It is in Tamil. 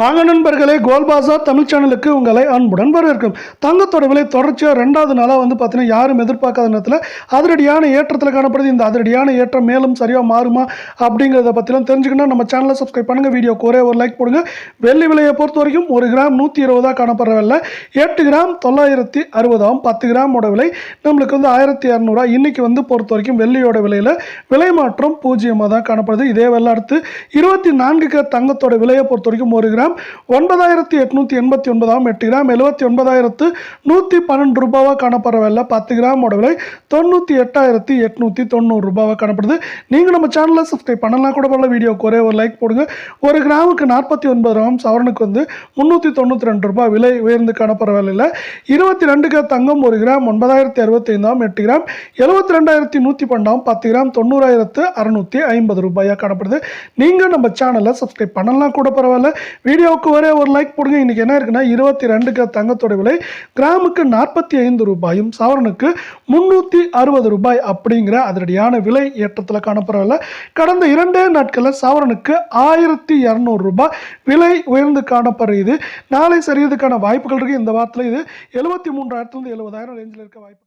வாங்க நண்பர்களே கோல்பாசா தமிழ் சேனலுக்கு உங்களை அன்புடன் வரவேற்கும். தங்கத்தோட விலை தொடர்ச்சியாக ரெண்டாவது நாளாக வந்து பார்த்தீங்கன்னா யாரும் எதிர்பார்க்காத நேரத்தில் அதிரடியான ஏற்றத்தில் காணப்படுது. இந்த அதிரடியான ஏற்றம் மேலும் சரியாக மாறுமா அப்படிங்கிறத பற்றிலாம் தெரிஞ்சுக்கணும் நம்ம சேனலை சப்ஸ்கிரைப் பண்ணுங்கள் வீடியோக்கு ஒரே ஒரு லைக் போடுங்க. வெள்ளி விலையை பொறுத்த வரைக்கும் ஒரு கிராம் நூற்றி இருபதாக காணப்படுற எட்டு கிராம் தொள்ளாயிரத்தி அறுபதாம் பத்து கிராமோட விலை. நம்மளுக்கு வந்து ஆயிரத்தி இரநூறுவா இன்றைக்கி வந்து பொறுத்த வரைக்கும் வெள்ளியோட விலையில் விலை மாற்றம் பூஜ்ஜியமாக தான் காணப்படுது. இதே வெள்ள அடுத்து இருபத்தி நான்குக்கு தங்கத்தோட விலையை பொறுத்த வரைக்கும் ஒரு கிராம் ஒன்பதாயிரத்தி எட்நூற்றி எண்பத்தி ஒன்பதாம் எட்டு கிராம் எழுபத்தி ஒன்பதாயிரத்து நூற்றி பன்னெண்டு ரூபாவாக காணப்படுற விலை பத்து கிராமோட விலை தொண்ணூற்றி எட்டாயிரத்தி எட்நூற்றி தொண்ணூறு ரூபாவாக காணப்படுது. நீங்கள் நம்ம சேனலை சப்ஸ்கிரைப் பண்ணலாம் கூட பரவாயில்ல வீடியோக்கு ஒரே ஒரு லைக் போடுங்க. ஒரு கிராமுக்கு நாற்பத்தி ஒன்பது கிராம் சவரனுக்கு வந்து முந்நூற்றி தொண்ணூற்றி ரெண்டு ரூபாய் விலை உயர்ந்து காணப்படுற விலையில் இருபத்தி ரெண்டுக்கு தங்கம் ஒரு கிராம் ஒன்பதாயிரத்தி அறுபத்தைந்தாம் எட்டு கிராம் எழுபத்தி ரெண்டாயிரத்தி நூற்றி பன்னெண்டாம் பத்து கிராம் தொண்ணூறாயிரத்து அறுநூற்றி ஐம்பது ரூபாயாக காணப்படுது. நீங்கள் நம்ம சேனலை சப்ஸ்கிரைப் பண்ணலாம் கூட பரவாயில்ல வீடியோவுக்கு ஒரே ஒரு லைக் போடுங்க. இன்றைக்கி என்ன இருக்குன்னா இருபத்தி ரெண்டுக்கு தங்கத்தோட விலை கிராமுக்கு நாற்பத்தி ஐந்து ரூபாயும் சவரனுக்கு முந்நூற்றி அறுபது ரூபாய் அப்படிங்கிற அதிரடியான விலை ஏற்றத்தில் காணப்படவில்லை கடந்த இரண்டே நாட்களில் சவரனுக்கு ஆயிரத்தி இரநூறு ரூபாய் விலை உயர்ந்து காணப்படுகிறது நாளை சரியதுக்கான வாய்ப்புகள் இருக்குது இந்த வாரத்தில் இது எழுபத்தி மூன்றாயிரத்துலேருந்து எழுபதாயிரம் ரேஞ்சில் இருக்க வாய்ப்புகள்